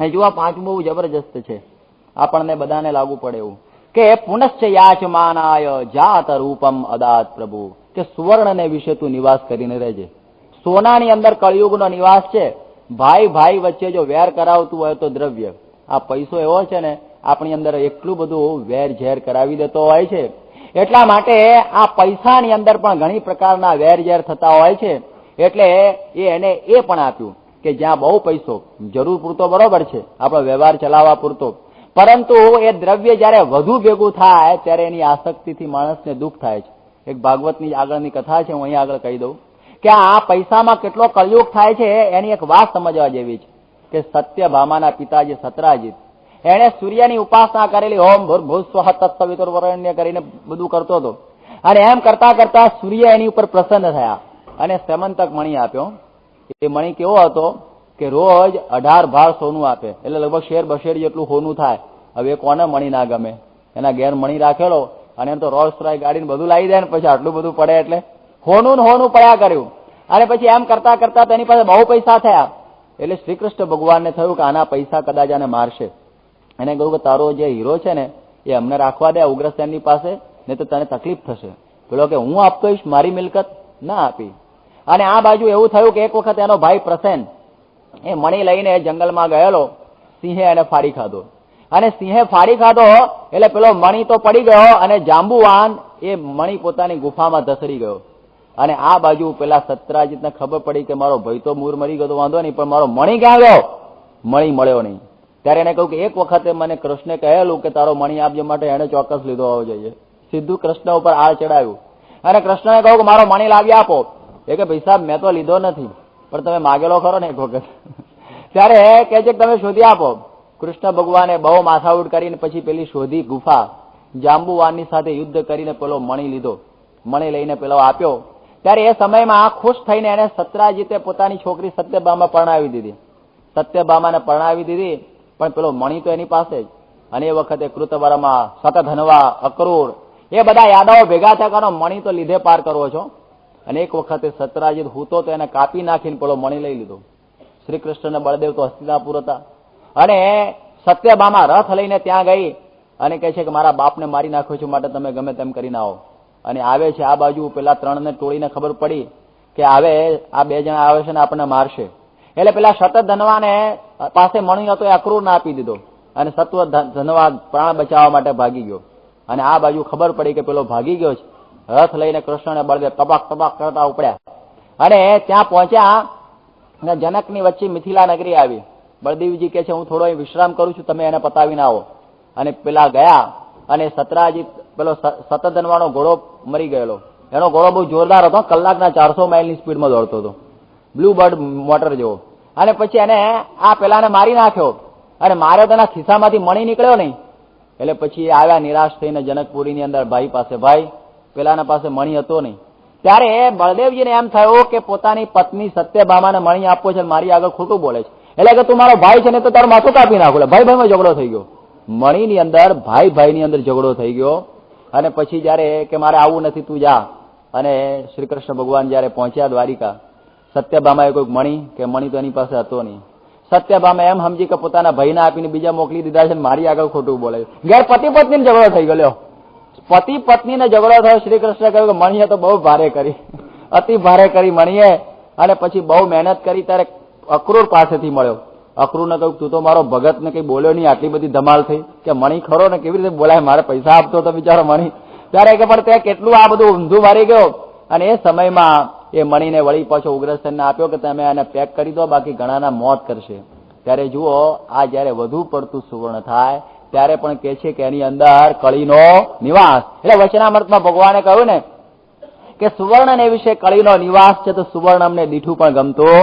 અને આ પાંચમું બહુ જબરજસ્ત છે. આપણને બધાને લાગુ પડે એવું. કે પુનશ્ચ યાચમાનાય જાત રૂપમ અદાત પ્રભુ. કે સુવર્ણને વિશે તું નિવાસ કરીને રહેજે. સોનાની અંદર કળિયુગનો નિવાસ છે. ભાઈ ભાઈ વચ્ચે જો વેર કરાવતું હોય તો દ્રવ્ય. આ પૈસો એવો છે ને, આપણી અંદર એટલું બધું વેર ઝેર કરાવી દેતો હોય છે. એટલા માટે આ પૈસાની અંદર પણ ઘણી પ્રકારના વેર ઝેર થતા હોય છે. એટલે એ એને એ પણ આપ્યું. કે જ્યાં બહુ પૈસો. જરૂર પૂરતો બરોબર છે. આપણો વ્યવહાર ચલાવવા પૂરતો. પરંતુ એ દ્રવ્ય જ્યારે વધુ ભેગું થાય, ત્યારે એની આસક્તિથી માણસને દુઃખ થાય છે. એક ભાગવતની આગળની કથા છે, હું અહીં આગળ કહી દઉં. કે આ પૈસામાં કેટલો કલયુગ થાય છે, એની એક વાત સમજવા જેવી છે. કે સત્યભામાના પિતા જે સતરાજીત એણે સૂર્યની ઉપાસના કરેલી ઓમ ભૂસ્વ તત્સવિતુર વરણ્ય કરીને બધું કરતો હતો. અને એમ કરતા કરતા સૂર્ય એની ઉપર પ્રસન્ન થયા. અને સેમંતક મણી આપ્યો એ મણી કેવો હતો કે રોજ અઢાર ભાર સોનું આપે. એટલે લગભગ શેર બશેર જેટલું સોનું થાય. હવે કોને મણી ના ગમે? એના ઘેર મણી રાખેલો અને એમ તો રોલ્સ રોય ગાડીને બધું લાવી દે ને પછી આટલું બધું પડે એટલે હોનું ને હોનું પડ્યા કર્યું. અને પછી એમ કરતા કરતા તેની પાસે બહુ પૈસા થયા. એટલે શ્રી કૃષ્ણ ભગવાનને થયું કે આના પૈસા કદાચ આને મારશે. એને કહ્યું કે તારો જે હીરો છે ને, એ અમને રાખવા દે ઉગ્રસેનની પાસે, નહીં તો તને તકલીફ થશે. પેલો કે હું આપતો મારી મિલકત? ના આપી. અને આ બાજુ એવું થયું કે એક વખત એનો ભાઈ પ્રસેન એ મણી લઈને જંગલમાં ગયેલો, સિંહે એને ફાડી ખાધો. અને સિંહે ફાડી ખાધો એટલે પેલો મણી તો પડી ગયો અને જાંબુવાન એ મણી પોતાની ગુફામાં ધસડી ગયો. અને આ બાજુ પેલા સત્રાજીતને ખબર પડી કે મારો ભાઈ તો મૂર મરી ગયો વાંધો નહીં, પણ મારો મણી ક્યાં ગયો? મણી મળ્યો નહીં. ત્યારે એને કહ્યું કે એક વખતે મને કૃષ્ણે કહેલું કે તારો મણી આપજો માટે એને ચોક્કસ લીધો હોવો જોઈએ. સીધું કૃષ્ણ ઉપર આ ચડાવ્યું અને કૃષ્ણને કહ્યું કે મારો મણી લાવી આપો. એ કે ભાઈ સાહેબ, મેં તો લીધો નથી, પણ તમે માગેલો ખરો ને એક વખત. ત્યારે કે છે તમે શોધી આપો. કૃષ્ણ ભગવાને બહુ માથાઉડ કરીને પછી પેલી શોધી ગુફા જાંબુવાનની સાથે યુદ્ધ કરીને પેલો મણી લીધો. મણી લઈને પેલો આપ્યો. ત્યારે એ સમયમાં ખુશ થઈને એને સત્રાજીતે પોતાની છોકરી સત્યબામાં પરણાવી દીધી. સત્યબામાને પરણાવી દીધી, પણ પેલો મણી તો એની પાસે જ. અને એ વખતે કૃતવરમાં સતધનવા અક્રૂર, એ બધા યાદવો ભેગા થયા કરો મણી તો લીધે પાર કરવો છો. અને એક વખતે સતરાજીત હૂતો તો એને કાપી નાખીને પેલો મણી લઈ લીધો. શ્રી કૃષ્ણને બળદેવ તો હસ્તિનાપુર હતા. અને સત્યભામાં રથ લઈને ત્યાં ગઈ અને કહે છે કે મારા બાપને મારી નાખ્યો છું માટે તમે ગમે તેમ કરીને આવો. અને આવે છે આ બાજુ પેલા ત્રણને ટોળીને ખબર પડી કે આવે, આ બે જણા આવે છે ને આપણને મારશે. એટલે પેલા સતત ધનવાને પાસે મણી હતો એ અક્રૂર ના આપી દીધો. અને સત્વ ધનવા પ્રાણ બચાવવા માટે ભાગી ગયો. અને આ બાજુ ખબર પડી કે પેલો ભાગી ગયો છે. રથ લઈને કૃષ્ણને બળદેવ તબાક તબાક કરતા ઉપડ્યા. અને ત્યાં પહોંચ્યા અને જનકની વચ્ચે મિથિલા નગરી આવી. બળદેવજી કે છે, હું થોડો વિશ્રામ કરું છું, તમે એને પતાવીને આવો. અને પેલા ગયા અને સતરાજી, પેલો સતધનવાનો ઘોડો મરી ગયેલો. એનો ઘોડો બહુ જોરદાર હતો, કલાકના ચારસો માઇલની સ્પીડમાં દોડતો હતો. બ્લુ બર્ડ મોટર જેવો. અને પછી એને આ પેલાને મારી નાખ્યો. અને માર્યો તેના ખિસ્સામાંથી મણી નીકળ્યો નહીં. એટલે પછી આવ્યા નિરાશ થઈને જનકપુરીની અંદર ભાઈ પાસે, ભાઈ પેલાના પાસે મણી હતો નહીં. ત્યારે બળદેવજીને એમ થયું કે પોતાની પત્ની સત્યભામાને મણી આપવો છે મારી આગળ ખોટું બોલે છે. એટલે કે તું મારો ભાઈ છે ને તો તારું માથું કાપી નાખો. ભાઈ ભાઈમાં ઝઘડો થઈ ગયો. મણીની અંદર ભાઈ ભાઈની અંદર ઝઘડો થઈ ગયો. અને પછી જયારે કે મારે આવું નથી, તું જા. અને શ્રી કૃષ્ણ ભગવાન જયારે પહોંચ્યા દ્વારિકા, સત્યભામાએ કોઈક મણી કે મણી તો એની પાસે હતો નહીં. સત્યભામા એમ સમજી કે પોતાના ભાઈને આપીને બીજા મોકલી દીધા છે મારી આગળ ખોટું બોલે ઘેર પતિ પત્ની ઝઘડો થઈ ગયો. પતિ પત્નીને ઝઘડો થયો શ્રી કૃષ્ણ કહ્યું કે મણીએ તો બહુ ભારે કરી. અતિ ભારે કરી મણીએ અને પછી બહુ મહેનત કરી ત્યારે અક્રૂર પાસેથી મળ્યો. અક્રૂરને કહ્યું, તું તો મારો ભગત કઈ બોલ્યો નહીં, આટલી બધી ધમાલ થઈ. કે મણી ખરો ને કેવી રીતે બોલાય? મારે પૈસા આપતો તો બિચારો મણી. ત્યારે કે, પણ તે કેટલું આ બધું ઊંધું મારી ગયો? અને એ સમયમાં એ મણીને વળી પાછો ઉગ્રસેનને આપ્યો કે, તમે એને પેક કરી દો, બાકી ઘણાના મોત કરશે. ત્યારે જુઓ, આ જયારે વધુ પડતું સુવર્ણ થાય ત્યારે પણ કે છે કે એની અંદર કળીનો નિવાસ. એટલે વચનામૃતમાં ભગવાને કહ્યું ને કે સુવર્ણ ને વિશે કળીનો નિવાસ છે તો સુવર્ણ અમને દીઠું પણ ગમતું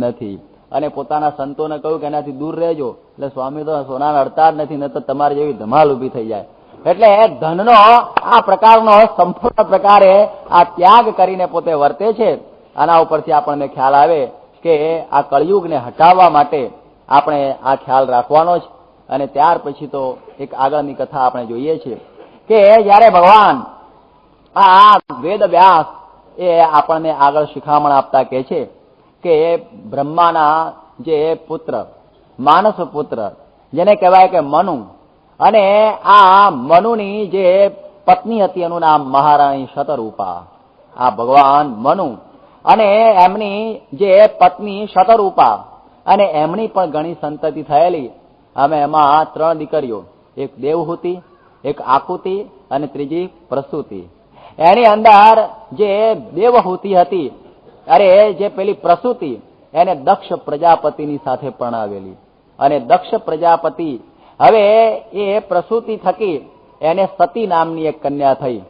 નથી. અને પોતાના સંતોને કહ્યું કે એનાથી દૂર રહેજો. એટલે સ્વામી તો સોના અડતા જ નથી ન તો તમારી જેવી ધમાલ ઊભી થઈ જાય. એટલે ધનનો આ પ્રકારનો સંપૂર્ણ પ્રકારે આ ત્યાગ કરીને પોતે વર્તે છે. આના ઉપરથી આપણને ખ્યાલ આવે કે આ કળિયુગને હટાવવા માટે આપણે આ ખ્યાલ રાખવાનો છે. અને ત્યાર પછી તો એક આગળની કથા આપણે જોઈએ છીએ કે જયારે ભગવાન આ વેદ વ્યાસ એ આપણને આગળ શિખામણ આપતા કે છે કે બ્રહ્માના જે પુત્ર, માનસ પુત્ર, જેને કહેવાય કે મનુ, અને આ મનુની જે પત્ની હતી એનું નામ મહારાણી શતરૂપા. આ ભગવાન મનુ અને એમની જે પત્ની શતરૂપા અને એમની પણ ઘણી સંતતિ થયેલી અમે એમાં ત્રણ દીકરીઓ. એક દેવહૂતિ, એક આકૃતિ અને ત્રીજી પ્રસૂતિ. એની અંદર જે દેવહૂતિ હતી, અરે જે પેલી પ્રસૂતિ, એને દક્ષ પ્રજાપતિની સાથે પરણાવેલી અને દક્ષ પ્રજાપતિ, હવે એ પ્રસૂતિ થકી એને સતી નામની એક કન્યા થઈ.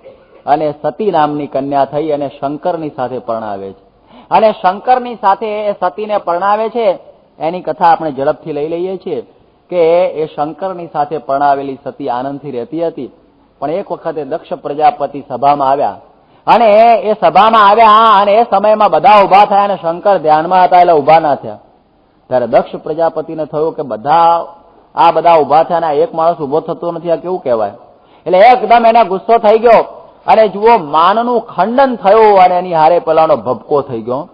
અને સતી નામની કન્યા થઈ અને શંકરની સાથે પરણાવે છે. અને શંકરની સાથે એ સતીને પરણાવે છે, એની કથા આપણે ઝડપથી લઈ લઈએ છીએ. કે એ શંકરની સાથે પરણાવેલી સતી આનંદથી રહેતી હતી, પણ એક વખતે દક્ષ પ્રજાપતિ સભામાં આવ્યા. અને એ સભામાં આવ્યા અને એ સમયમાં બધા ઊભા થયા અને શંકર ધ્યાનમાં હતા, એટલે ઊભા ના થયા. ત્યારે દક્ષ પ્રજાપતિને થયું કે બધા, આ બધા ઊભા થયા અને એક માણસ ઊભો થતો નથી, આ કેવું કહેવાય? એટલે એકદમ એને ગુસ્સો થઈ ગયો. અને જુઓ, માનનું ખંડન થયું અને એની હારે પેલાનો ભબકો થઈ ગયો.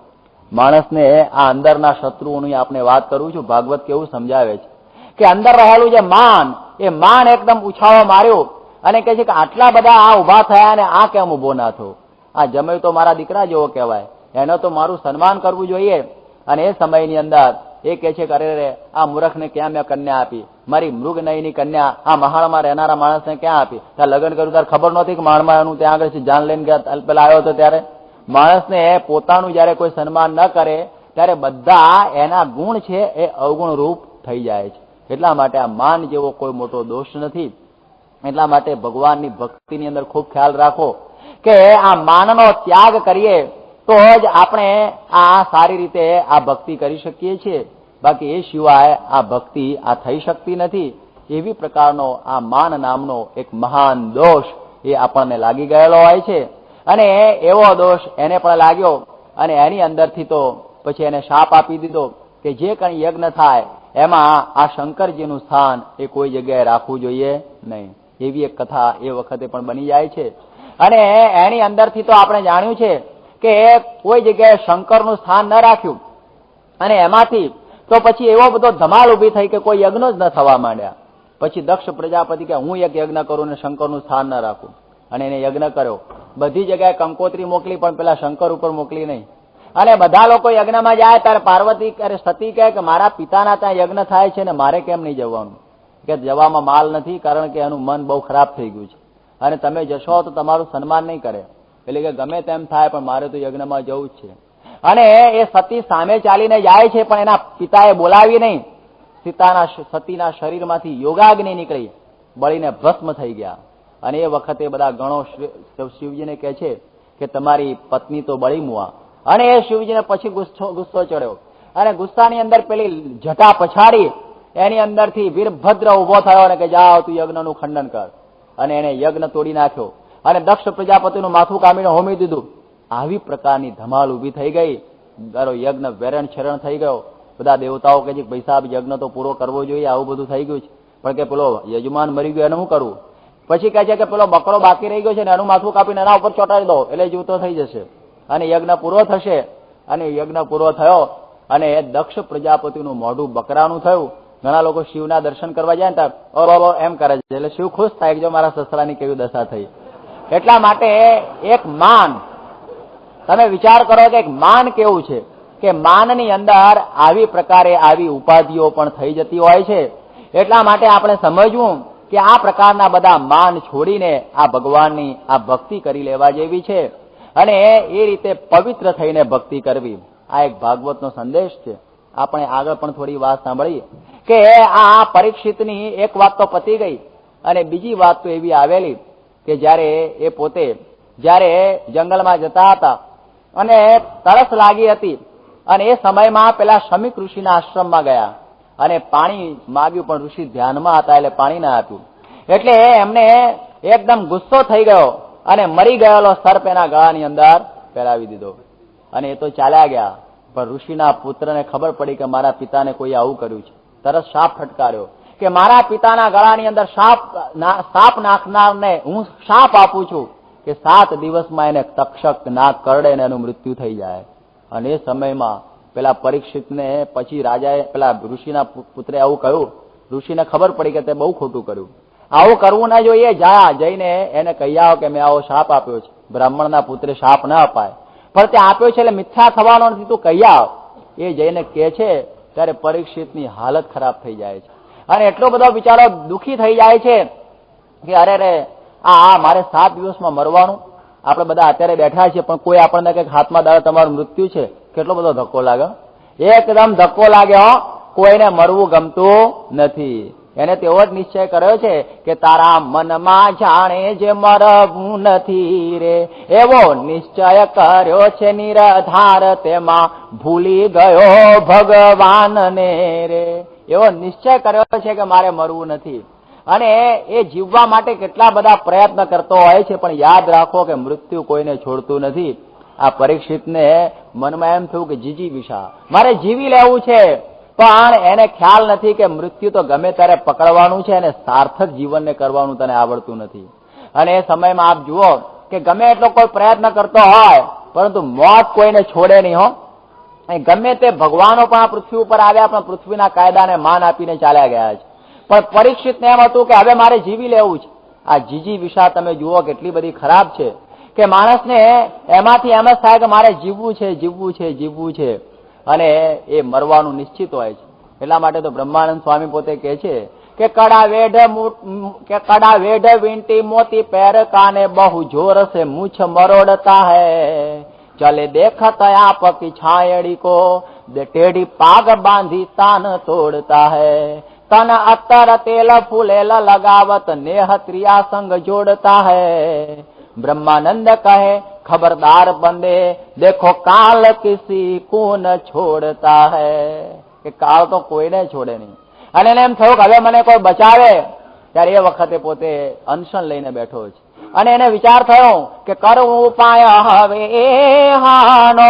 માણસને આ અંદરના શત્રુઓની આપણે વાત કરું છું. ભાગવત કેવું સમજાવે છે? કે અંદર રહેલું જે માન, એ માન એકદમ ઉછાળો માર્યો અને કહે છે કે આટલા બધા આ ઊભા થયા અને આ કેમ ઊભો ના થયો? આ જમય તો મારા દીકરા જેવો કહેવાય. એનો તો મારું સન્માન કરવું જોઈએ. અને એ સમયની અંદર એ કહે છે કે અરે રે આ મૂર્ખને ક્યાં મેં કન્યા આપી? મારી મૃગ નયની કન્યા આ મહાણમાં રહેનારા માણસને ક્યાં આપી? ત્યાં લગ્ન કર્યું ત્યારે ખબર નહોતી કે માણમાં એનું ત્યાં આગળ જાન લઈને ગયા પેલા આવ્યો હતો ત્યારે. માણસને પોતાનું જયારે કોઈ સન્માન ન કરે, ત્યારે બધા એના ગુણ છે એ અવગુણ રૂપ થઈ જાય છે. એટલા માટે આ માન જેવો કોઈ મોટો દોષ નથી. એટલા માટે ભગવાનની ભક્તિની અંદર ખૂબ ખ્યાલ રાખો કે આ માનનો ત્યાગ કરીએ તો જ આપણે આ સારી રીતે આ ભક્તિ કરી શકીએ છીએ. બાકી એ સિવાય આ ભક્તિ આ થઈ શકતી નથી. એવી પ્રકારનો આ માન નામનો એક મહાન દોષ એ આપણને લાગી ગયેલો હોય છે. અને એવો દોષ એને પણ લાગ્યો અને એની અંદરથી તો પછી એને શાપ આપી દીધો કે જે કંઈ યજ્ઞ થાય એમાં આ શંકરજીનું સ્થાન એ કોઈ જગ્યાએ રાખવું જોઈએ નહીં. એવી એક કથા એ વખતે પણ બની જાય છે. અને એની અંદરથી તો આપણે જાણ્યું છે કે કોઈ જગ્યાએ શંકરનું સ્થાન ન રાખ્યું. અને એમાંથી તો પછી એવો બધો ધમાલ ઊભી થઈ કે કોઈ યજ્ઞ જ ન થવા માંડ્યા. પછી દક્ષ પ્રજાપતિ કે હું એક યજ્ઞ કરું ને શંકરનું સ્થાન ન રાખું. અને એને યજ્ઞ કર્યો. બધી જગ્યાએ કંકોત્રી મોકલી પણ પેલા શંકર ઉપર મોકલી નહીં. અને બધા લોકો યજ્ઞમાં જાય ત્યારે પાર્વતી અરે સતી કહે કે મારા પિતાના ત્યાં યજ્ઞ થાય છે ને મારે કેમ નહીં જવાનું? કે જવામાં માલ નથી કારણ કે એનું મન બહુ ખરાબ થઈ ગયું છે. અને તમે જશો તો તમારું સન્માન નહીં કરે. એટલે કે ગમે તેમ થાય પણ મારે તો યજ્ઞમાં જવું જ છે. અને એ સતી સામે ચાલીને જાય છે પણ એના પિતાએ બોલાવી નહીં. સીતાના સતીના શરીરમાંથી યોગાગ્નિ નીકળી. બળીને ભસ્મ થઈ ગયા. અને એ વખતે બધા ગણો શિવજીને કહે છે કે તમારી પત્ની તો બળી મુવા. અને એ શિવજીને પછી ગુસ્સો ચડ્યો. અને ગુસ્સાની અંદર પેલી જટા પછાડી, એની અંદરથી વીરભદ્ર ઊભો થયો અને કે જાઓ તું યજ્ઞનું ખંડન કર. અને એને યજ્ઞ તોડી નાખ્યો. અને દક્ષ પ્રજાપતિનું માથું કામીને હોમી દીધું. આવી પ્રકારની ધમાલ ઊભી થઈ ગઈ. તારો યજ્ઞ વેરણ છેરણ થઈ ગયો. બધા દેવતાઓ કે છે સાહેબ, યજ્ઞ તો પૂરો કરવો જોઈએ, આવું બધું થઈ ગયું છે. પણ કે પેલો યજમાન મરી ગયો, એનું શું કરવું પછી કહે છે કે, પેલો બકરો બાકી રહી ગયો છે ને, એનું માથું કાપીને એના ઉપર ચોટાડી દો, એટલે જીવતો થઈ જશે. અને યજ્ઞ પૂરો થશે. અને યજ્ઞ પૂરો થયો અને દક્ષ પ્રજાપતિનું મોઢું બકરાનું થયું. ઘણા લોકો શિવના દર્શન કરવા જાય ને ઓરો એમ કરે છે. એટલે શિવ ખુશ થાય કે જો મારા સસરાની કેવી દશા થઈ. એટલા માટે એક માન, તમે વિચાર કરો કે એક માન કેવું છે? કે માનની અંદર આવી પ્રકારે આવી ઉપાધિઓ પણ થઈ જતી હોય છે. એટલા માટે આપણે સમજવું કે આ પ્રકારના બધા માન છોડીને આ ભગવાનની આ ભક્તિ કરી લેવા જેવી છે. અને એ રીતે પવિત્ર થઈને ભક્તિ કરવી. આ એક ભાગવતનો સંદેશ છે. આપણે આગળ પણ થોડી વાત સાંભળી કે આ પરીક્ષિતની એક વાત તો પતી ગઈ અને બીજી વાત તો એવી આવેલી કે જ્યારે એ પોતે, જ્યારે જંગલમાં જતા હતા અને તરસ લાગી હતી અને એ સમયમાં પેલા શમિક ઋષિના આશ્રમમાં ગયા અને પાણી માગ્યું, પણ ઋષિ ધ્યાનમાં હતા એટલે પાણી ના આપ્યું. એટલે એમને એકદમ ગુસ્સો થઈ ગયો. અને મરી ગયેલો સર્પ એના ગળાની અંદર પહેરાવી દીધો. અને એ તો ચાલ્યા ગયા. પણ ઋષિના પુત્રને ખબર પડી કે મારા પિતાને કોઈ આવું કર્યું છે. તરત સાપ ફટકાર્યો કે મારા પિતાના ગળાની અંદર સાપ સાપ નાખનારને હું સાપ આપું છું કે સાત દિવસમાં એને તક્ષક નાક કરડે ને એનું મૃત્યુ થઈ જાય. અને એ સમયમાં પેલા પરીક્ષિતને પછી રાજાએ પેલા ઋષિના પુત્રે આવું કહ્યું. ઋષિને ખબર પડી કે તે બહુ ખોટું કર્યું. આવું કરવું ના જોઈએ, જા, જઈને એને કહી આવો કે મેં આવો શાપ આપ્યો છે. બ્રાહ્મણના પુત્રે શાપ ન અપાય. પણ તે આપ્યો છે એટલે મિથ્યા થવાનો નથી, તું કહી આવ. એ જઈને કે છે, ત્યારે પરીક્ષિતની હાલત ખરાબ થઈ જાય છે. અને એટલો બધો બિચારો દુખી થઈ જાય છે કે અરે રે આ આ, મારે સાત દિવસમાં મરવાનું. આપણે બધા અત્યારે બેઠા છીએ, પણ કોઈ આપણને કંઈક હાથમાં દાડે તમારું મૃત્યુ છે? કેટલો બધો ધક્કો લાગે એકદમ ધક્કો લાગે હો કોઈને મરવું ગમતું નથી. એને તેવો જ નિશ્ચય કર્યો છે કે તારા મનમાં જાણે જે મરવું નથી રે. એવો નિશ્ચય કર્યો છે નિરાધાર, તેમાં ભૂલી ગયો ભગવાનને રે. એવો નિશ્ચય કર્યો છે કે મારે મરવું નથી. અને એ જીવવા માટે કેટલા બધા પ્રયત્ન કરતો હોય છે, પણ યાદ રાખો કે મૃત્યુ કોઈને છોડતું નથી. આ પરીક્ષિતને મનમાં એમ થયું કે જીજી વિશા. મારે જીવી લેવું છે. પણ એને ખ્યાલ નથી કે મૃત્યુ તો ગમે ત્યારે પકડવાનું છે અને સાર્થક જીવનને કરવાનું તને આવડતું નથી. અને એ સમયમાં આપ જુઓ કે ગમે એટલો કોઈ પ્રયત્ન કરતો હોય, પરંતુ મોત કોઈને છોડે નહીં હો. ગમે તે ભગવાનો પણ આ પૃથ્વી ઉપર આવ્યા, પણ પૃથ્વીના કાયદાને માન આપીને ચાલ્યા ગયા છે. પણ પરીક્ષિતને એમ હતું કે હવે મારે જીવી લેવું છે. આ જીજી વિશા તમે જુઓ કેટલી બધી ખરાબ છે. કે માણસને એમાંથી એમ જ થાય કે મારે જીવવું છે જીવવું છે જીવવું છે. અને એ મરવાનું નિશ્ચિત હોય છે. એટલા માટે તો બ્રહ્માનંદ સ્વામી પોતે કે છે કે કડા વેઢ કે કડા વેઢ વિંટી મોતી પેર કાને બહુ જોર સે મૂછ મરોડતા હે. ચલે દેખત આપ કી છાયડી કો ટેઢી પાગ બાંધી તાન તોડતા હે. તન અત્તર તેલ ફૂલેલ લગાવત નેહ ત્રિયા સંગ જોડતા હે. ब्रह्मानंद कहे खबरदार बंदे देखो काल किसी को न छोड़ता है કે કાળ તો કોઈને છોડે નહીં અને એને એમ થયું કે હવે મને કોઈ બચાવે ત્યારે એ વખતે પોતે અનશન લઈને બેઠો છે અને એને વિચાર થયો કે કરવું ઉપાય હવે હાનો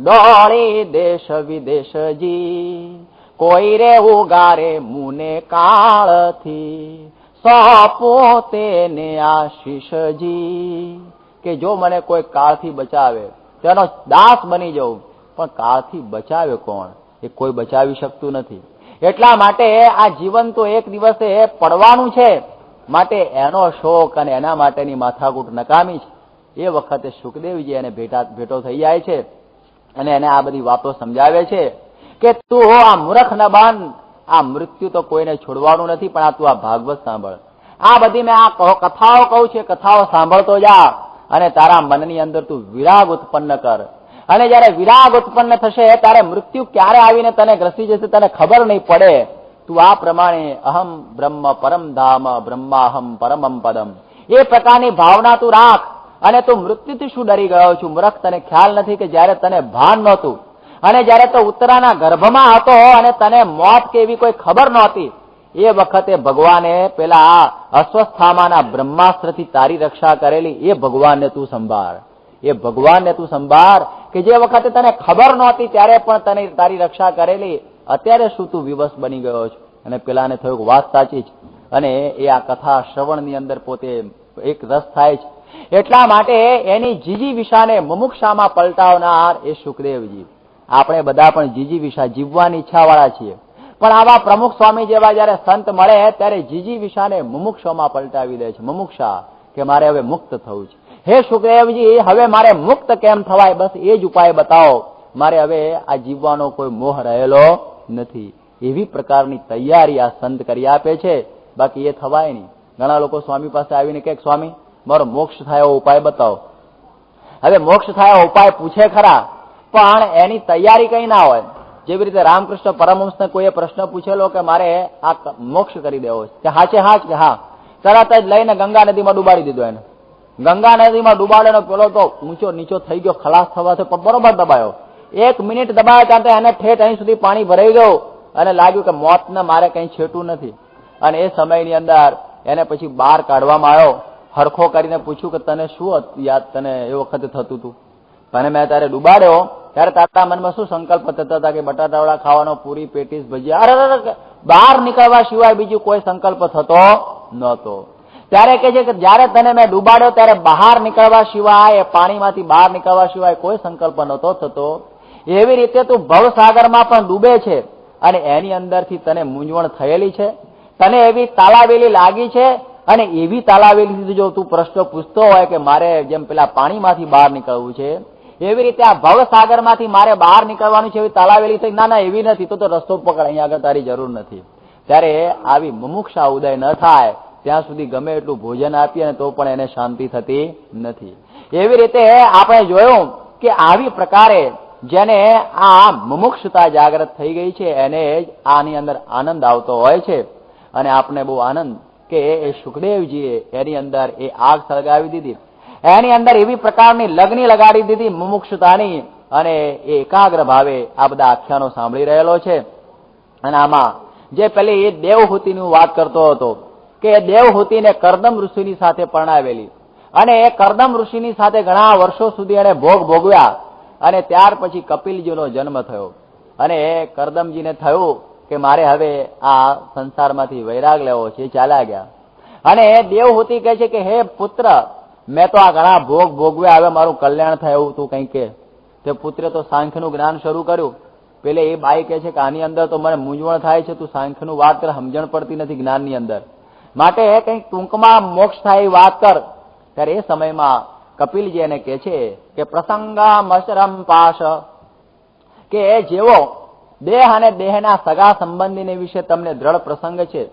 દોડી દેશ વિદેશજી કોઈ રે ઉગારે મુને કાળથી સોંપો તેને આશીષજી કે જો મને કોઈ કાળથી બચાવે, તેનો દાસ બની જવું પણ કાળથી બચાવે કોણ? એ કોઈ બચાવી શકતું નથી. એટલા માટે આ જીવન તો એક દિવસે પડવાનું છે. માટે એનો શોક અને એના માટેની માથાકૂટ નકામી છે. એ વખતે સુખદેવજી એને ભેટા ભેટો થઈ જાય છે અને એને આ બધી વાતો સમજાવે છે કે તું આ મૂર્ખ ન બન. આ મૃત્યુ તો કોઈને છોડવાનું નથી, પણ આ તું આ ભાગવત સાંભળ. આ બધી મેં આ કથાઓ કહું છે કથાઓ સાંભળતો જા અને તારા મનની અંદર તું વિરાગ ઉત્પન્ન કર. અને જયારે વિરાગ ઉત્પન્ન થશે, ત્યારે મૃત્યુ ક્યારે આવીને તને ગ્રસી જશે તને ખબર નહીં પડે. તું આ પ્રમાણે અહમ બ્રહ્મ પરમ ધામ બ્રહ્માહમ પરમમ પદમ. એ પ્રકારની ભાવના તું રાખ. અને તું મૃત્યુથી શું ડરી ગયો છું? મૂર્ખ, તને ખ્યાલ નથી કે જયારે તને ભાન નહોતું અને જયારે તો ઉત્તરાના ગર્ભમાં હતો અને તને મોત કે એવી કોઈ ખબર નહોતી, એ વખતે ભગવાને પેલા અસ્વસ્થામાના બ્રહ્માસ્ત્રથી તારી રક્ષા કરેલી, એ ભગવાનને તું સંભાળ. એ ભગવાનને તું સંભાળ કે જે વખતે તને ખબર નહોતી ત્યારે પણ તને તારી રક્ષા કરેલી, અત્યારે શું તું વિવશ બની ગયો છો? અને પેલાને થયું વાત સાચી છે અને એ આ કથા શ્રવણની અંદર પોતે એક રસ થાય છે એટલા માટે એની જીજી વિશાને મુમુક્ષામાં પલટાવનાર એ સુખદેવજી આપણે બધા પણ જીજી વિશા જીવવાની ઈચ્છાવાળા છીએ. પણ આવા પ્રમુખ સ્વામી જેવા જયારે સંત મળે, ત્યારે જીજી વિશાને મુમુક્ષોમાં પલટાવી દે છે. મુમુક્ષા કે મારે હવે મુક્ત થવું છે. હે સુખદેવજી, હવે મારે મુક્ત કેમ થવાય? બસ એ જ ઉપાય બતાવો. મારે હવે આ જીવવાનો કોઈ મોહ રહેલો નથી. એવી પ્રકારની તૈયારી આ સંત કરી આપે છે. બાકી એ થવાય નહીં. ઘણા લોકો સ્વામી પાસે આવીને કે, સ્વામી, મારો મોક્ષ થાય ઉપાય બતાવો. હવે મોક્ષ થાય ઉપાય પૂછે ખરા. પણ એની તૈયારી કઈ ના હોય. જેવી રીતે રામકૃષ્ણ પરમહંસને કોઈએ પ્રશ્ન પૂછેલો કે મારે આ મોક્ષ કરી દેવો છે. હા છે હા જ કે હા. તરત જ લઈને ગંગા નદીમાં ડુબાડી દીધો એને. ગંગા નદીમાં ડુબાડેલો પેલો તો ઊંચો નીચો થઈ ગયો, ખલાસ થવાથી બરોબર દબાયો. એક મિનિટ દબાયો ત્યાં એને ઠેઠ અહીં સુધી પાણી ભરાઈ ગયું અને લાગ્યું કે મોતને મારે કઈ છેટું નથી. અને એ સમયની અંદર એને પછી બહાર કાઢવામાં આવ્યો. હરખો કરીને પૂછ્યું કે તને શું યાદ તને એ વખતે થતું હતું અને મેં તારે ડુબાડ્યો ત્યારે તારા મનમાં શું સંકલ્પ થતા હતા કે બટાટાવડા ખાવાનો પૂરી પેટીસ ભજીયા અરે અરે, બહાર નીકળવા સિવાય બીજું કોઈ સંકલ્પ થતો નહોતો. ત્યારે કે છે કે જ્યારે તને મેં ડુબાડ્યો ત્યારે બહાર નીકળવા સિવાય પાણીમાંથી બહાર નીકળવા સિવાય કોઈ સંકલ્પ નહોતો થતો. એવી રીતે તું ભવસાગરમાં પણ ડૂબે છે અને એની અંદરથી તને મૂંઝવણ થયેલી છે. તને એવી તાલાવેલી લાગી છે અને એવી તાલાવેલી જો તું પ્રશ્ન પૂછતો હોય કે મારે જેમ પેલા પાણીમાંથી બહાર નીકળવું છે એવી રીતે આ ભવસાગરમાંથી મારે બહાર નીકળવાનું છે એવી તલાવેલી થઈ, ના ના, એવી નથી. તો રસ્તો પકડ, અહીંયા આગળ તારી જરૂર નથી. ત્યારે આવી મુમુક્ષા ઉદય ન થાય, ત્યાં સુધી ગમે એટલું ભોજન આપીએ ને તો પણ એને શાંતિ થતી નથી. એવી રીતે આપણે જોયું કે આવી પ્રકારે જેને આ મુમુક્ષતા જાગૃત થઈ ગઈ છે, એને જ આની અંદર આનંદ આવતો હોય છે. અને આપણે બહુ આનંદ કે એ સુખદેવજીએ એની અંદર એ આગ સળગાવી દીધી. એની અંદર એવી પ્રકારની લગ્ની લગાડી દીધી, મુમુક્ષુતાની, અને એ એકાગ્ર ભાવે આ બધા આખ્યાનો સાંભળી રહેલો છે. અને આમાં જે પેલી એ દેવહૂતિની વાત કરતો હતો, કે દેવહૂતિને કરદમ ઋષિની સાથે પરણાવેલી. અને એ કરદમ ઋષિની સાથે ઘણા વર્ષો સુધી એને ભોગ ભોગવ્યા, અને ત્યાર પછી કપિલજીનો જન્મ થયો. અને એ કરદમજીને થયું કે મારે હવે આ સંસારમાંથી વૈરાગ લેવો છે, ચાલ્યા ગયા. અને એ દેવહૂતિ કહે છે કે, હે પુત્ર મેં તો આ ઘણા ભોગ ભોગવે આવે, મારું કલ્યાણ થાય એવું તું કઈ કે. તે પુત્રે તો સાંખ્યનું જ્ઞાન શરૂ કર્યું. પેલે એ બાઈ કહે છે કે આની અંદર તો મને મૂંઝવણ થાય છે, તું સાંખ્યનું વાત કર, સમજણ પડતી નથી જ્ઞાનની અંદર. માટે એ કંઈક ટૂંકમાં મોક્ષ થાય વાત કર. ત્યારે એ સમયમાં કપિલજી એને કહે છે કે પ્રસંગા મશરમ પાશ. કે એ જેવો દેહ અને દેહના સગા સંબંધીને વિશે તમને દ્રઢ પ્રસંગ છે.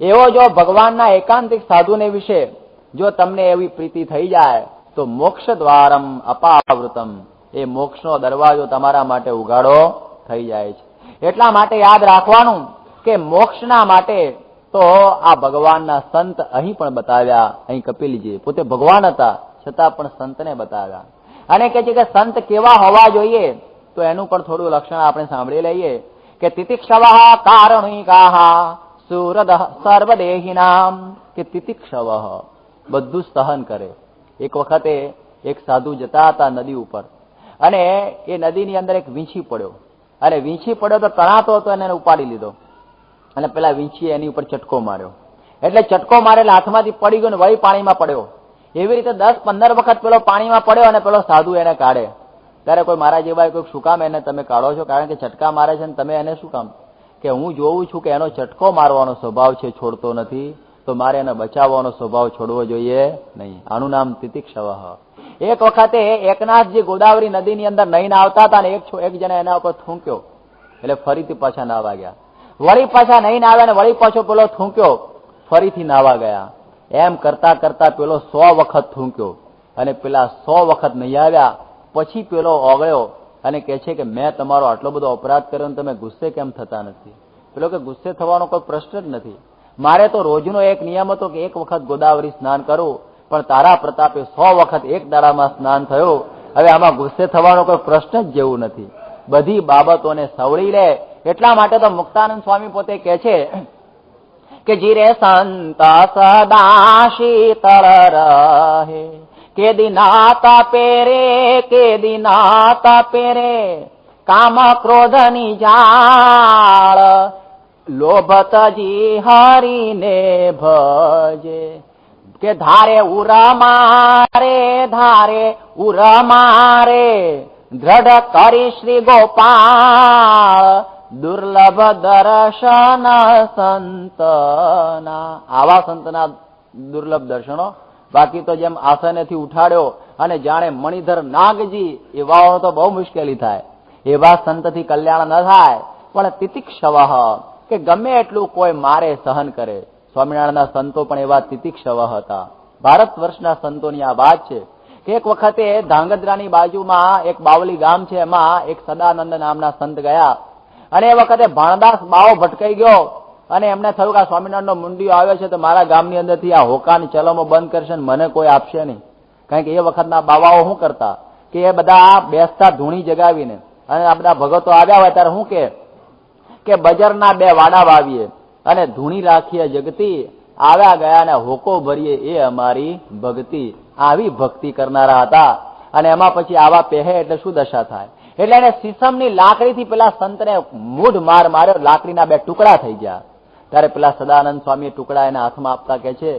એવો જો ભગવાનના એકાંતિક સાધુને વિશે જો તમને એવી પ્રીતિ થઈ જાય, તો મોક્ષ દ્વારમ અપાવૃતમ. એ મોક્ષનો દરવાજો તમારા માટે ઉગાડો થઈ જાય છે. એટલા માટે યાદ રાખવાનું કે મોક્ષના માટે તો આ ભગવાનના સંત અહીં પણ બતાવ્યા, અહીં કપિલજી પોતે ભગવાન હતા, છતાં પણ સંતને બતાવ્યા. અને કે છે કે સંત કેવા હોવા જોઈએ, તો એનું પણ થોડું લક્ષણ આપણે સાંભળી લઈએ કે તિતિક્ષવ કારણિકા સુરદ સર્વદેહિનામ. કે તિતિક્ષવ બધું સહન કરે. એક વખતે એક સાધુ જતા હતા નદી ઉપર. અને એ નદીની અંદર એક વીંછી પડ્યો. અને વીંછી પડ્યો તો તણાતો હતો અને એને ઉપાડી લીધો. અને પેલા વીંછીએ એની ઉપર ચટકો માર્યો. એટલે ચટકો મારેલા હાથમાંથી પડી ગયો ને વળી પાણીમાં પડ્યો. એવી રીતે દસ પંદર વખત પેલો પાણીમાં પડ્યો અને પેલો સાધુ એને કાઢે. ત્યારે કોઈ મારા જેવા કોઈ શું કામ એને તમે કાઢો છો? કારણ કે ચટકા મારે છે ને તમે એને શું કામ? કે હું જોઉં છું કે એનો ચટકો મારવાનો સ્વભાવ છે, છોડતો નથી. તો મારે એને બચાવવાનો સ્વભાવ છોડવો જોઈએ નહીં. આનું નામ તિતિક્ષવાહ. એક વખતે એકનાથજી ગોદાવરી નદીની અંદર નહીં આવતા હતા ને એક જણા એના ઉપર થૂંક્યો. એટલે ફરીથી પાછા નાવા ગયા. વળી પાછા નહીં આવ્યા ને વળી પાછો પેલો થૂંક્યો. ફરીથી નાવા ગયા. એમ કરતા કરતા પેલો સો વખત થૂંક્યો. અને પેલા સો વખત નહીં આવ્યા. પછી પેલો ઓગળ્યો અને કહે છે કે મેં તમારો આટલો બધો અપરાધ કર્યો તમે ગુસ્સે કેમ થતા નથી? પેલો કે ગુસ્સે થવાનો કોઈ પ્રશ્ન જ નથી. મારે તો રોજનો એક નિયમ હતો કે એક વખત ગોદાવરી સ્નાન કરું, પણ તારા પ્રતાપે સો વખત એક દાડામાં સ્નાન થયું. હવે આમાં ગુસ્સે થવાનો કોઈ પ્રશ્ન જ જેવું નથી. બધી બાબતોને સવળી લે. એટલા માટે તો મુક્તાનંદ સ્વામી પોતે કહે છે કે જીરે સંત સદા શીતળ રહે. કે દિનાતા પેરે, કે દિનાતા પેરે. કામ ક્રોધની જાળ લોભતજી હરીને ભજે. કે ધારે ઉર મારે, ધારે ઉર મારે. દ્રઢ કરી શ્રી ગોપાળ દુર્લભ દર્શન સંતના. આવા સંતના દુર્લભ દર્શનો. બાકી તો જેમ આસનેથી ઉઠાડ્યો અને જાણે મણિધર નાગજી એવાઓ તો બહુ મુશ્કેલી થાય. એવા સંતથી કલ્યાણ ન થાય. પણ તિતિક્ષવ કે ગમે એટલું કોઈ મારે સહન કરે. સ્વામિનારાયણના સંતો પણ એવા તિતિક્ષવ હતા. ભારત વર્ષના સંતોની આ વાત છે કે એક વખતે ધાંગધ્રાની બાજુમાં એક બાવલી ગામ છે, એમાં એક સદાનંદ નામના સંત ગયા અને એ વખતે ભાણદાસ બાવો ભટકાઈ ગયો અને એમને થયું કે આ સ્વામિનારાયણનો મુંડીઓ આવ્યો છે, તો મારા ગામની અંદરથી આ હોકાની ચલમો બંધ કરશે મને કોઈ આપશે નહીં. કારણ કે એ વખતના બાવાઓ શું કરતા? કે એ બધા બેસતા ધૂણી જગાવીને અને આ બધા ભગતો આવ્યા હોય ત્યારે શું કે? કે બજરના બે વાડા વાવીએ અને ધૂણી રાખીએ જગતી, આવ્યા ગયા ને હોકો ભરીએ એ અમારી ભક્તિ. આવી ભક્તિ કરનારા હતા. અને એમાં પછી આવા પહેરે એટલે શું દશા થાય? એટલે એને સીસમની લાકડીથી પેલા સંતને મૂઢ માર માર્યો, લાકડીના બે ટુકડા થઈ ગયા. ત્યારે પેલા સદાનંદ સ્વામી ટુકડા એના હાથમાં આપતા કે છે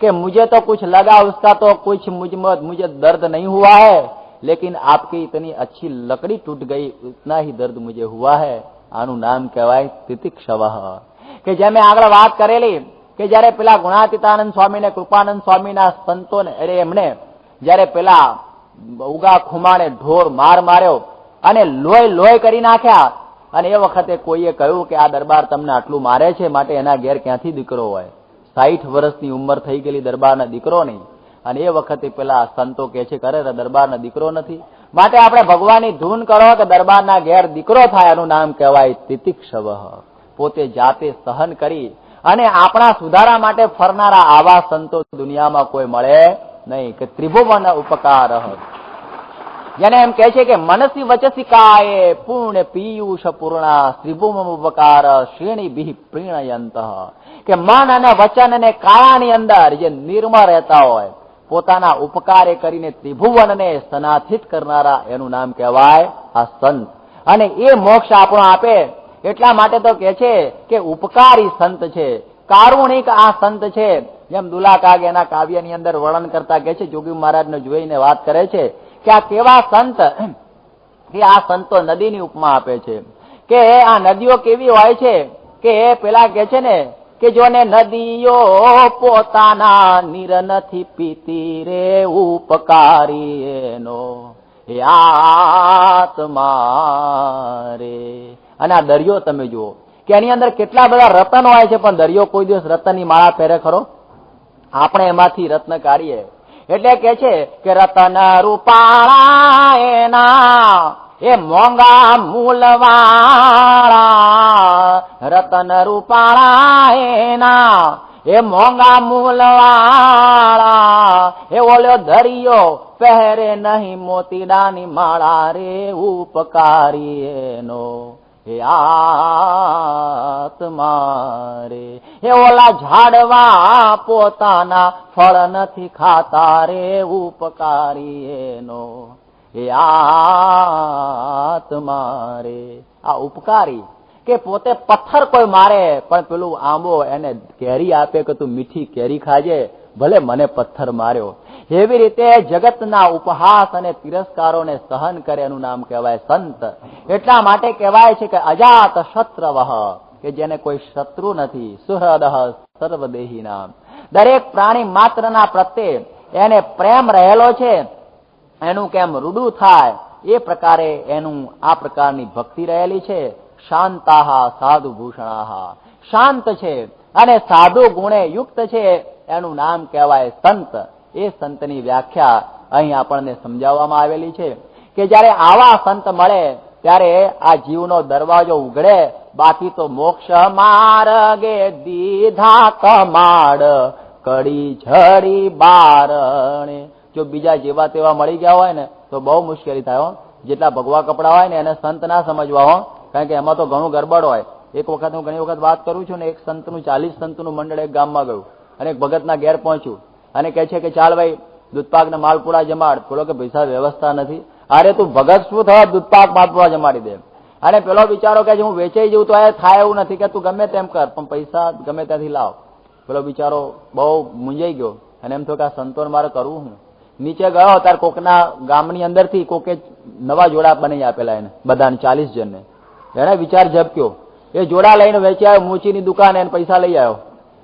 કે, મુજે તો કુછ લગા ઉસકા તો કુછ મુજમત મુજે દર્દ નહીં હુઆ હૈ. લેકિન આપકી ઇતની અચ્છી લકડી ટૂટ ગઈ, ઉતના હી દર્દ મુજે હુઆ હૈ. આનું નામ કહેવાય તિતિક્ષવ કે જે મેં આગળ વાત કરેલી, કે જયારે પેલા ગુણાતીતાનંદ સ્વામી ને કૃપાનંદ સ્વામીના સંતોને અરે એમને જયારે પેલા ઉગા ખુમાણે ઢોર માર માર્યો અને લોહી લોહી કરી નાખ્યા, અને એ વખતે કોઈએ કહ્યું કે આ દરબાર તમને આટલું મારે છે, માટે એના ઘેર ક્યાંથી દીકરો હોય? સાઠ વર્ષની ઉંમર થઈ ગયેલી દરબારના દીકરો નહીં અને એ વખતે પેલા સંતો કે છે કરે દરબારના દીકરો નથી. માટે આપણે ભગવાનની ધૂન કરો કે દરબારના ઘેર દીકરો થાય એનું નામ કહેવાય તિતિક્ષવ. પોતે જાતે સહન કરી અને આપણા સુધારા માટે ફરનારા આવા સંતો દુનિયામાં કોઈ મળે નહીં કે ત્રિભુવન ઉપકાર. જેને એમ કહે છે કે મનસી વચસિકાએ પૂર્ણ પીયુષ પૂર્ણા ત્રિભુવન ઉપકાર શ્રેણી બિહ પ્રીણયંત. કે મન અને વચન અને કાળાની અંદર જે નિર્મળ રહેતા હોય પોતાના ઉપકારે કરીને ત્રિભુવનને સનાથિત કરનારા એનું નામ કહેવાય આ સંત. અને એ મોક્ષ આપણો આપે એટલા માટે તો કે છે કે ઉપકારી સંત છે. કારુણિક આ સંત છે. જેમ દુલાકાગ એના કાવ્યની અંદર વર્ણન કરતા કે છે જોગી મહારાજને જોઈને વાત કરે છે કે આ કેવા સંત કે આ સંતો નદીની ઉપમા આપે છે. કે આ નદીઓ કેવી હોય છે? કે પેલા કે છે ને કે જોને નદીઓ પોતાના નીર નથી પીતી રે, ઉપકારી એનો રે. અને આ દરિયો તમે જુઓ, કે એની અંદર કેટલા બધા રતનો હોય છે, પણ દરિયો કોઈ દિવસ રતનની માળા પહેરે ખરો? આપણે એમાંથી રત્ન કાઢીએ. એટલે કે છે કે રતન રૂપાળા એના એ મોંઘા મૂલવાળા, રતન રૂપાળા એના. એ મોંઘા મૂલવાળા, એ ઓલ્યો ધરિયો પહેરે નહીં મોતીડાની માળા રે ઉપકારી એનો. હે આત્મા રે. હે ઓલા ઝાડવા પોતાના ફળ નથી ખાતા રે ઉપકારી એનો. હે આત્મા રે. આ ઉપકારી કે પોતે પથ્થર કોઈ મારે, પણ પેલું આંબો એને કેરી આપે કે તું મીઠી કેરી ખાજે, ભલે મને પથ્થર માર્યો. એવી રીતે જગતના ઉપહાસ અને તિરસ્કારોને સહન કરે એનું નામ કહેવાય સંત. એટલા માટે કહેવાય છે કે અજાત શત્રવ કે જેને કોઈ શત્રુ નથી. સુહૃદ સર્વદેહી નામ દરેક પ્રાણી માત્રના પ્રત્યે એને પ્રેમ રહેલો છે એનું કેમ રૂડું થાય? એ પ્રકારે એનું આ પ્રકારની ભક્તિ રહેલી છે. શાંતાહા સાધુ ભૂષણાહા શાંત છે અને સાધુ ગુણે યુક્ત છે. એનું નામ કહેવાય સંત. એ સંતની વ્યાખ્યા અહીં આપણને સમજાવવામાં આવેલી છે કે જ્યારે આવા સંત મળે, ત્યારે આ જીવનો દરવાજો ઉઘડે. બાકી તો મોક્ષ માર્ગે દીધા કમાડ, કડી ઝડી બારણે. જો બીજા જેવા તેવા મળી ગયા હોય ને, તો બહુ મુશ્કેલી થાય હો. જેટલા ભગવા કપડા હોય ને, એને સંત ના સમજવા હો. કારણ કે એમાં તો ઘણું ગરબડ હોય. એક વખત હું ઘણી વખત વાત કરું છું ને, એક સંતનું, ચાલીસ સંતનું મંડળ એક ગામમાં ગયું. અને એક ભગતના ઘેર પહોંચ્યું. અને કહે છે કે, ચાલ ભાઈ દૂધપાક ને માલપુડા જમાડ. પેલો કે, પૈસા વ્યવસ્થા નથી. અરે, તું ભગત શું થયો દૂધપાક, માલપુડા જમાડી દે? અને પેલો બિચારો કે હું વેચાઈ જઉં તો એ થાય એવું નથી કે તું ગમે તેમ કર, પણ પૈસા ગમે ત્યાંથી લાવ. પેલો બિચારો બહુ મૂંઝાઈ ગયો. અને એમ થયું કે, આ સંતોન મારે કરવું હું નીચે ગયો ત્યારે કોકના ગામની અંદરથી કોકે નવા જોડા બની આપેલા એને, બધાને ચાલીસ જણને. એને વિચાર ઝબક્યો, એ જોડા લઈને વેચ્યા મૂચીની દુકાને એને પૈસા લઈ આવ્યો.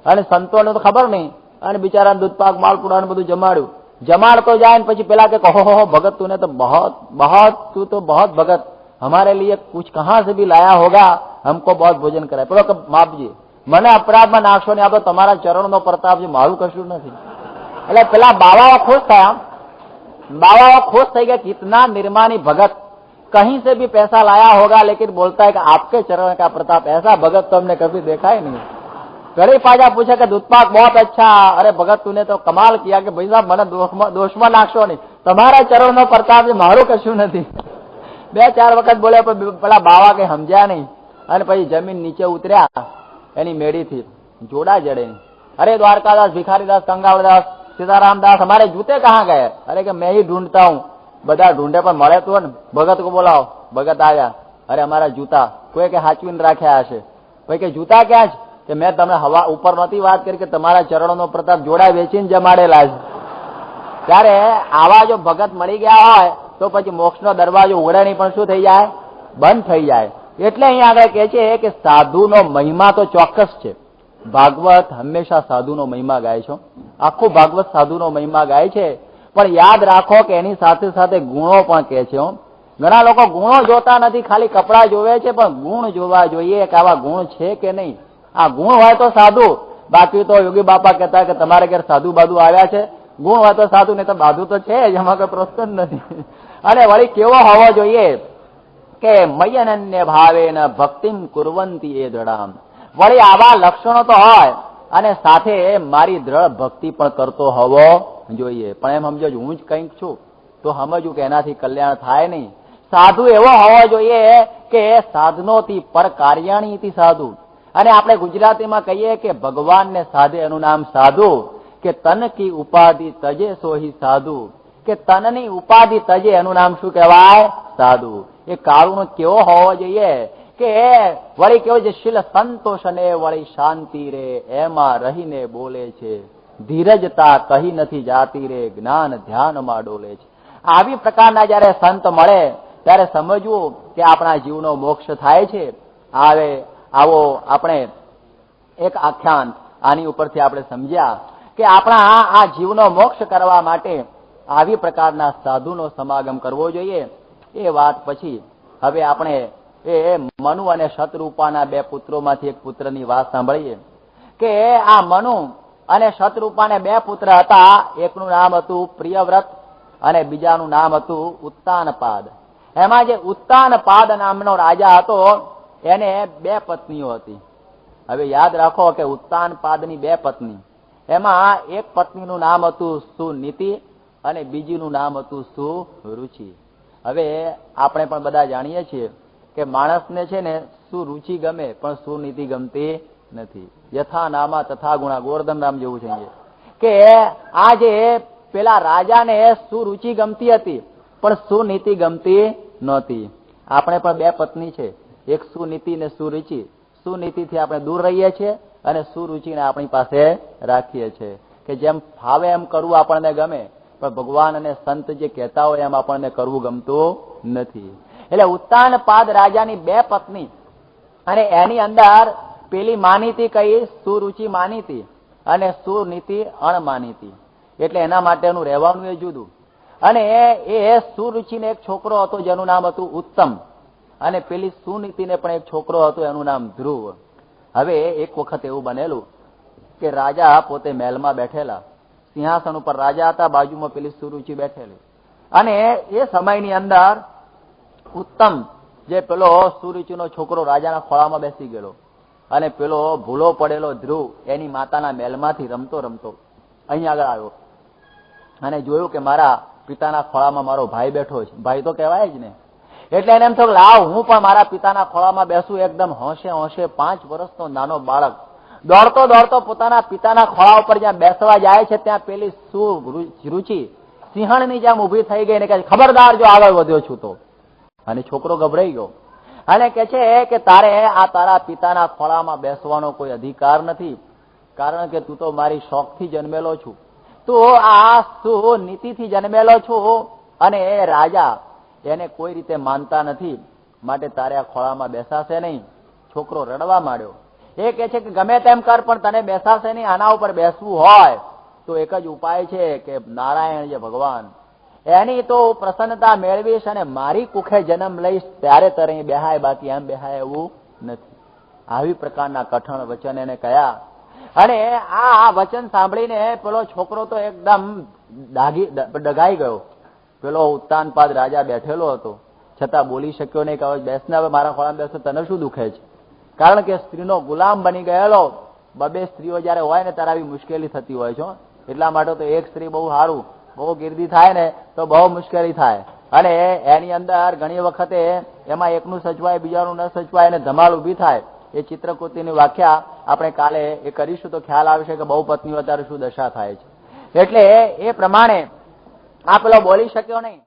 અને સંતોને તો ખબર નહીં, અને બિચારાને દૂધપાક માલપુડાને બધું જમાડ્યું. જમાડતો જાય ને પછી પેલા કે કહો હો ભગત, તું ને તો બહોત, બહત, તું તો બહોત ભગત. हमारे લીએ कुछ કહા સે ભી લાયા હોગા हमको बहुत भोजन कराય પેલો કે માપજી મને અપરાધમાં નાખશો ને આ તમારા ચરણનો પ્રતાપ જે મારું કશું નથી. એટલે પેલા બાવાઓ ખુશ થયા बाबा खुश થઈ ગયા कितना निर्माणी भगत कहीं से भी पैसा लाया होगा लेकिन बोलता है कि आपके चरण का प्रताप ऐसा भगत तो हमने कभी देखा ही नहीं ઘડી પાછા પૂછે કે દૂધપાક બહુ અચ્છા અરે ભગત તુને તો કમાલ કિયા કે ભાઈ સાહેબ મને દોષમાં નાખશો નહીં તમારા ચરણનો પ્રતાપ છે મારું કશું નથી બે ચાર વખત બોલ્યા પણ પેલા બાવા કઈ સમજ્યા નહીં અને પછી જમીન નીચે ઉતર્યા એની મેળીથી જોડા જડે અરે દ્વારકાદાસ ભિખારીદાસ કંગાવદાસ सीताराम दास हमारे जूते कहाँ गए अरे कि मैं ही ढूंढता हूँ બધા ઢૂંઢે પણ મળે તો ને ભગત કો બોલાવો ભગત આવ્યા અરે અમારા જૂતા કોઈ કે હાચવીને રાખ્યા હશે ભાઈ કે જૂતા ક્યાં છે કે મેં તમને હવા ઉપર નહોતી વાત કરી કે તમારા ચરણોનો પ્રતાપ જોડા વેચીને જમાડેલા છે ત્યારે આવા જો ભગત મળી ગયા હોય તો તો પછી મોક્ષનો દરવાજો ઉઘડે નહીં પણ શું થઈ જાય બંધ થઈ જાય એટલે અહીંયા આગળ કહે છે કે સાધુનો મહિમા તો ચોક્કસ છે ભાગવત હંમેશા સાધુનો મહિમા ગાય છો. આખું ભાગવત સાધુનો મહિમા ગાય છે. પણ યાદ રાખો કે એની સાથે સાથે ગુણો પણ કહે છે ઘણા લોકો ગુણો જોતા નથી, ખાલી કપડા જોવે છે, પણ ગુણ જોવા જોઈએ કે આવા ગુણ છે કે નહીં. આ ગુણ હોય તો સાધુ. બાકી તો યોગી બાપા કહેતા કે તમારે ઘેર સાધુ બાધુ આવ્યા છે. ગુણ હોય તો સાધુ, નહીં તો બાધુ તો છે જ, એમાં કોઈ પ્રશ્ન નથી. અને વળી કેવો હોવો જોઈએ કે મયનન્ય ભાવે ભક્તિમ કુરવંતી એ દ્રઢામ વળી આવા લક્ષણો તો હોય, અને સાથે મારી દ્રઢ ભક્તિ પણ કરતો હોવો જોઈએ. પણ એમ સમજો હું જ કંઈક છું, તો સમજવું કે એનાથી કલ્યાણ થાય નહીં. સાધુ એવો હોવો જોઈએ કે સાધનોથી પર કાર્યાણીથી સાધુ. અને આપણે ગુજરાતીમાં કહીએ કે ભગવાનને સાધે એનું નામ સાધુ, કે તન કી ઉપાધિ તજે સોહી સાધુ. કે તનની ઉપાધિ તજે એનું નામ શું કહેવાય? સાધુ. એ કાળુનો કેવો હોવો જોઈએ? કે વળી કેવો છે? શીલ સંતોષ અને વળી શાંતિ રે, એમાં રહીને બોલે છે. ધીરજતા કહી નથી જાતી રે, જ્ઞાન ધ્યાનમાં ડોલે છે. આવી પ્રકારના જયારે સંત મળે, ત્યારે સમજવું કે આપણા જીવનો મોક્ષ થાય છે. આવે આવો આપણે એક આખ્યાન આની ઉપરથી આપણે સમજ્યા કે આપણા આ આ જીવનો મોક્ષ કરવા માટે આવી પ્રકારના સાધુનો સમાગમ કરવો જોઈએ. એ વાત પછી હવે આપણે એ મનુ અને શત્રુપાના બે પુત્રોમાંથી એક પુત્રની વાત સાંભળીએ. કે આ મનુ અને શતરૂપાને બે પુત્ર હતા. એકનું નામ હતું પ્રિયવ્રત અને બીજાનું નામ હતું ઉત્તાનપાદ. એમાં જે ઉત્તાનપાદ નામનો રાજા હતો, એને બે પત્નીઓ હતી. હવે યાદ રાખો કે ઉત્તાનપાદની બે પત્ની. એમાં એક પત્નીનું નામ હતું સુનીતિ અને બીજીનું નામ હતું સુરુચિ. હવે આપણે પણ બધા જાણીએ છીએ કે માણસને છે ને સુરુચિ ગમે, પણ સુનીતિ ગમતી નથી. યથા નામા તથા ગુણા, ગોવર્ધન નામ જેવું છે કે આ જે પેલા રાજાને સુરુચિ ગમતી હતી, પણ સુનીતિ ગમતી નહોતી. આપણે પણ બે પત્ની છે. એક સુનીતિ ને સુરુચિ સુનીતિથી આપણે દૂર રહીએ છીએ અને સુરુચિને આપણી પાસે રાખીએ છીએ કે જેમ ફાવે એમ કરવું આપણને ગમે, પણ ભગવાન અને સંત જે કહેતા હોય એમ આપણને કરવું ગમતું નથી. એટલે ઉત્તાન પાદ રાજાની બે પત્ની. અને એની અંદર પેલી માનીતી કઈ? સુરુચિ માનીતી અને સુનીતિ અણમાનીતી. એટલે એના માટેનું રહેવાનું એ જુદું. અને એ સુરુચિને એક છોકરો હતો જેનું નામ હતું ઉત્તમ. અને પેલી સુનીતિને પણ એક છોકરો હતો એનું નામ ધ્રુવ. હવે એક વખત એવું બનેલું કે રાજા પોતે મહેલમાં બેઠેલા. સિંહાસન ઉપર રાજા હતા, બાજુમાં પેલી સુરુચિ બેઠેલી. અને એ સમયની અંદર ઉત્તમ, જે પેલો સુરુચિનો છોકરો રાજાના ખોળામાં બેસી ગયેલો. અને પેલો ભૂલો પડેલો ધ્રુવ એની માતાના મહેલમાંથી રમતો રમતો અહીં આગળ આવ્યો. અને જોયું કે મારા પિતાના ખોળામાં મારો ભાઈ બેઠો છે. ભાઈ તો કહેવાય જ ને. એટલે એને એમ થયું લાવ, હું પણ મારા પિતાના ખોળામાં બેસું એકદમ હોંશે હોંશે પાંચ વર્ષનો નાનો બાળક. દોડતો દોડતો પોતાના પિતાના ખોળા ઉપર જ્યાં બેસવા જાય છે ત્યાં પેલી સુરુચિ સિંહણની જેમ ઊભી થઈ ગઈ ને કે ખબરદાર જો આગળ વધ્યો છું તો. અને છોકરો ગભરાઈ ગયો. અને કે છે કે તારે આ તારા પિતાના ખોળામાં બેસવાનો કોઈ અધિકાર નથી, કારણ કે તું તો મારી શોખથી જન્મેલો છું. તું આ શું નીતિથી જન્મેલો છું અને એ રાજા એને કોઈ રીતે માનતા નથી, માટે તારે આ ખોળામાં બેસાશે નહીં. છોકરો રડવા માંડ્યો. એ કે છે કે ગમે તેમ કર, પણ તને બેસાશે નહીં. આના ઉપર બેસવું હોય તો એક જ ઉપાય છે કે નારાયણ જે ભગવાન એની તો પ્રસન્નતા મેળવીશ અને મારી કુખે જન્મ લઈશ, ત્યારે તરે બેહાય બાકી એમ બેહાય એવું નથી. આવી પ્રકારના કઠણ વચન એને કયા. અને આ વચન સાંભળીને પેલો છોકરો તો એકદમ દાગી ડગાઈ ગયો. પેલો ઉત્તાનપાદ રાજા બેઠેલો હતો. છતાં બોલી શક્યો નહીં કે બેસને હવે મારા ખોળામાં બેસો, તને શું દુખે છે? કારણ કે સ્ત્રીનો ગુલામ બની ગયેલો. બબે સ્ત્રીઓ જયારે હોય ને ત્યારે આવી મુશ્કેલી થતી હોય છે એટલા માટે તો એક સ્ત્રી બહુ સારું. બહુ ગીર્દી થાય ને, તો બહુ મુશ્કેલી થાય. અને એની અંદર ઘણી વખતે એમાં એકનું સચવાય, બીજાનું ન સચવાય અને ધમાલ ઊભી થાય. એ ચિત્રકૃતિની વ્યાખ્યા આપણે કાલે એ કરીશું, તો ખ્યાલ આવશે કે બહુ પત્નીઓ અત્યારે શું દશા થાય છે. એટલે એ પ્રમાણે આ પેલો બોલી શક્યો નહીં.